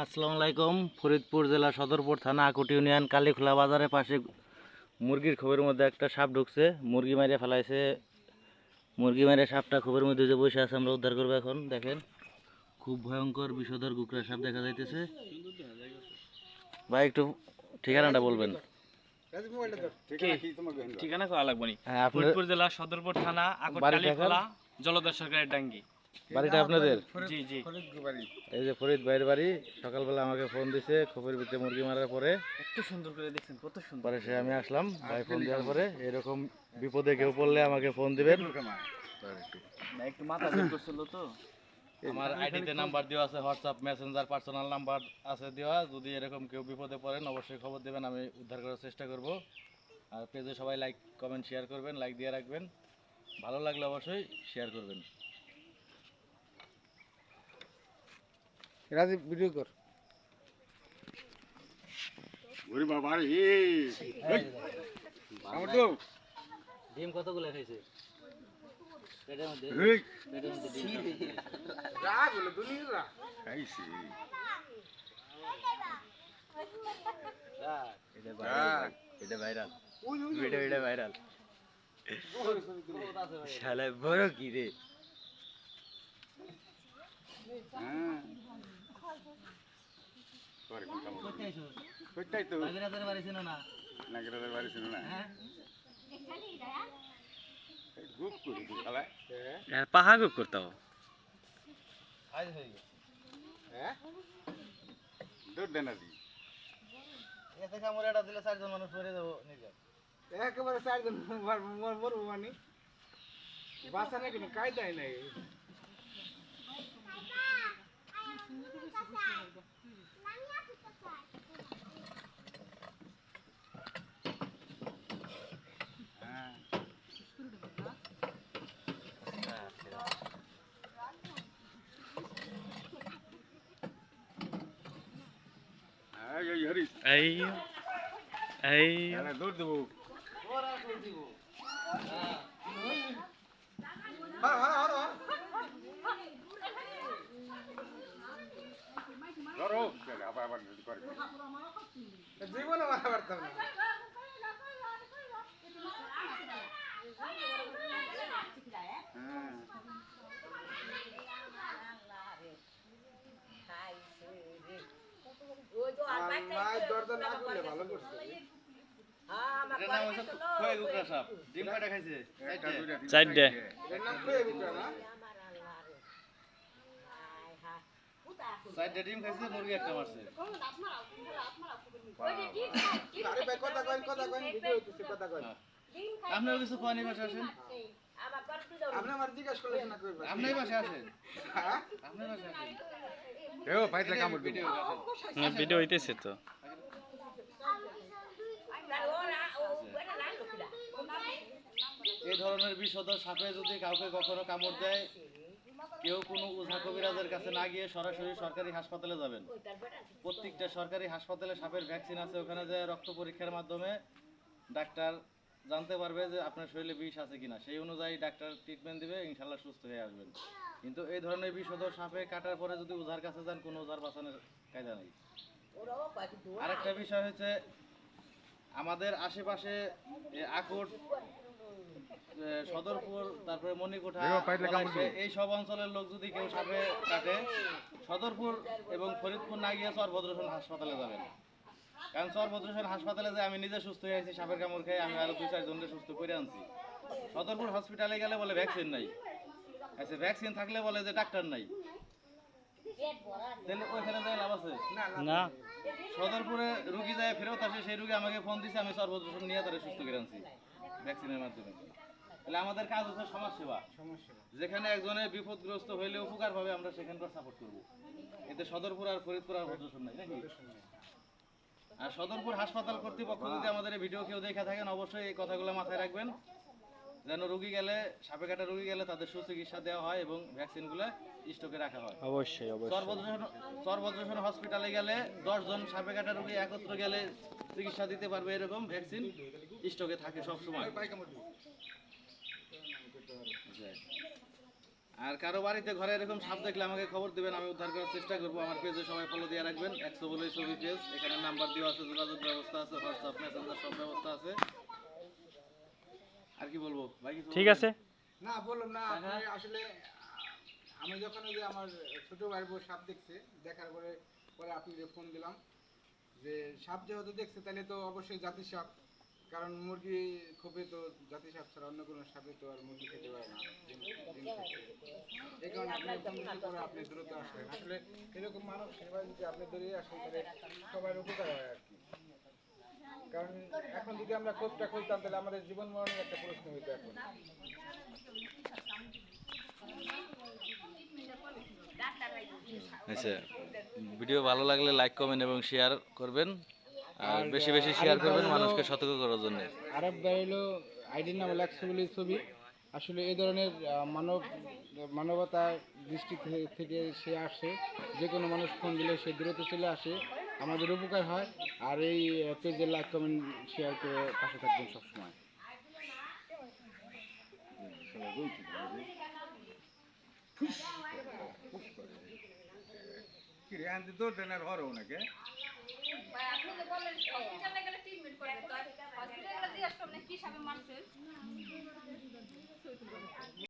আসসালামু আলাইকুম। ফরিদপুর জেলা সদরপুর থানা আকুটি ইউনিয়ন কালীখোলা বাজারের পাশে মুরগির খোপের মধ্যে একটা সাপ ঢুকছে। মুরগি মারিয়ে ফেলাইছে। মুরগি মারিয়ে সাপটা খোপের মধ্যে যে বসে আছে আমরা উদ্ধার করব এখন। দেখেন খুব ভয়ঙ্কর বিষধর গুকরা সাপ দেখা যাইতেছে। ভাই একটু ঠিকানাটা বলবেন। ঠিকানা করা লাগবে হ্যাঁ ফরিদপুর জেলা সদরপুর থানা আকট কালীখোলা জলদর সরকারের ডাঙ্গি। বাড়িটা আপনাদের? জি জি। এই যে ফরিদ ভাইয়ের বাড়ি সকালবেলা আমাকে ফোন দিছে খোপের ভিতরে মুরগি মারার পরে। কত সুন্দর করে দেখছেন কত সুন্দর। পরে সে আমি আসলাম ভাই ফোন দেওয়ার পরে এরকম বিপদে কেউ পড়লে আমাকে ফোন দিবেন। একটু। মাথা করছিল তো। আমার আইডিতে নাম্বার দেওয়া আছে হোয়াটসঅ্যাপ মেসেঞ্জার পার্সোনাল নাম্বার আছে দেওয়া। যদি এরকম কেউ বিপদে পড়েন অবশ্যই খবর দেবেন আমি উদ্ধার করার চেষ্টা করব। আর পেজে সবাই লাইক কমেন্ট শেয়ার করবেন লাইক দিয়ে রাখবেন। ভালো লাগলে অবশ্যই শেয়ার করবেন। রাজীব ভিডিও কর। ওরে বাবা রে। আমার তো ডিম কতগুলো খাইছে? পেটের মধ্যে পেটের মধ্যে ডিম রাগ হলো দুনিয়া খাইছি। এটা ভাইরাল ভিডিও এটা ভাইরাল। শালা বড় কি রে? হ্যাঁ। কোথায় তো ছিল না নাগরাদের বাড়ি না পাহা গুপ করতাম আজ হয়ে গেছে হ্যাঁ দূর দেনা দি এতে কামড় এটা দিলে চারজন মানুষ মরে যাব নিজে একেবারে চারজন মরবো মানে। বাসা নাকি কায়দাই নাই হ্যাঁ এই এই হরি এই এই তাহলে দূর দেবো হ্যাঁ হ্যাঁ হ্যাঁ ধরো আবার আবার যদি করে জীবনে মারা পারতাম না হ্যাঁ চারটে। চারটা। ডিম খাইছে মুরগি একটা মারছে। আপনার কিছু বাসা আসেন? আপনি আমার জিজ্ঞাসা করলেন না কইবা। আপনি বাসা আসেন? হ্যাঁ? বাসা আসেন। ভিডিও হইতেছে তো। এই ধরনের বিষধর সাপে যদি কাউকে কখনো কামড় দেয়, কেউ কোনো ওঝা কবিরাজের কাছে না গিয়ে সরাসরি সরকারি হাসপাতালে যাবেন। প্রত্যেকটা সরকারি হাসপাতালে সাপের ভ্যাকসিন আছে, ওখানে যে রক্ত পরীক্ষার মাধ্যমে ডাক্তার জানতে পারবে যে আপনার শরীরে বিষ আছে কিনা। সেই অনুযায়ী ডাক্তার ট্রিটমেন্ট দিবে, ইনশাল্লাহ সুস্থ হয়ে আসবেন। কিন্তু এই ধরনের বিষধর সাপে কাটার পরে যদি ওঝার কাছে যান, কোনো ওঝার বাঁচানোর কায়দা নেই। আরেকটা বিষয় হচ্ছে আমাদের আশেপাশে আকট সদরপুর তারপরে মণিকোঠা এই সব অঞ্চলের লোক যদি কেউ সাপে কাটে সদরপুর এবং ফরিদপুর না গিয়ে সরভদ্রসন হাসপাতালে যাবেন। কারণ সরভদ্রসন হাসপাতালে যে আমি নিজে সুস্থ হয়ে আছি সাপের কামড় খেয়ে আমি আরও দুই চারজনকে সুস্থ করে আনছি। সদরপুর হসপিটালে গেলে বলে ভ্যাকসিন নাই। আচ্ছা ভ্যাকসিন থাকলে বলে যে ডাক্তার নাই। তাহলে ওইখানে যাই লাভ আছে? না সদরপুরে রুগী যায় ফেরত আসে সেই রুগী আমাকে ফোন দিছে আমি সর্বদর্শন নিয়ে তারা সুস্থ করে আনছি ভ্যাকসিনের মাধ্যমে। তাহলে আমাদের কাজ হচ্ছে সমাজ সেবা যেখানে একজনের বিপদগ্রস্ত হইলে উপকার পাবে আমরা সেখানকার সাপোর্ট করব। এতে সদরপুর আর ফরিদপুর আর ভদ্রসন নাই নাকি? আর সদরপুর হাসপাতাল কর্তৃপক্ষ যদি আমাদের ভিডিও কেউ দেখে থাকেন অবশ্যই এই কথাগুলো মাথায় রাখবেন। যেন রুগী গেলে সাপে কাটা রুগী গেলে তাদের সুচিকিৎসা দেওয়া হয় এবং ভ্যাকসিনগুলো স্টকে রাখা হয়। অবশ্যই সর্বদর্শন হসপিটালে গেলে দশ জন সাপে কাটা রোগী একত্র গেলে চিকিৎসা দিতে পারবে এরকম ভ্যাকসিন স্টকে থাকে সব সময় আর কারও বাড়িতে ঘরে এরকম সাপ দেখলে আমাকে খবর দিবেন আমি উদ্ধার করার চেষ্টা করব। আমার পেজে সবাই ফলো দিয়ে রাখবেন। একশো বলে ছবি পেজ এখানে নাম্বার দেওয়া আছে যোগাযোগ ব্যবস্থা আছে হোয়াটসঅ্যাপ মেসেঞ্জার সব ব্যবস্থা আছে। আর কি বলব? ভাই কিছু ঠিক আছে। না বললাম না আপনি আসলে আমি যখন ওই যে আমার ছোট ভাই বউ সাপ দেখছে দেখার পরে পরে আপনি যে ফোন দিলাম যে সাপ যেহেতু দেখছে তাহলে তো অবশ্যই জাতি সাপ। কারণ মুরগি খুবই তো জাতি সাপ ছাড়া অন্য কোনো সাপে তো আর মুরগি খেতে পারে না। এই কারণে আপনি ফোন পরে আপনি দ্রুত আসলেন আসলে এরকম মানব সেবা যদি আপনি দৌড়িয়ে আসেন তাহলে সবার উপকার হয় আর কি। কারণ এখন যদি আমরা খোঁজটা খুলতাম তাহলে আমাদের জীবন মরণের একটা প্রশ্ন হইতো এখন। আচ্ছা ভিডিও ভালো লাগলে লাইক কমেন্ট এবং শেয়ার করবেন। আর বেশি বেশি শেয়ার করবেন মানুষকে সতর্ক করার জন্য। আরব বেরোলো আইডির নাম লাক্সবলি ছবি। আসলে এই ধরনের মানব মানবতা দৃষ্টি থেকে সে আসে যে কোনো মানুষ ফোন দিলে সে দ্রুত চলে আসে। আমাদের উপকার হয় আর এই পেজে লাইক কমেন্ট শেয়ার করে পাশে থাকবেন সবসময়। কিরে ওনাকে।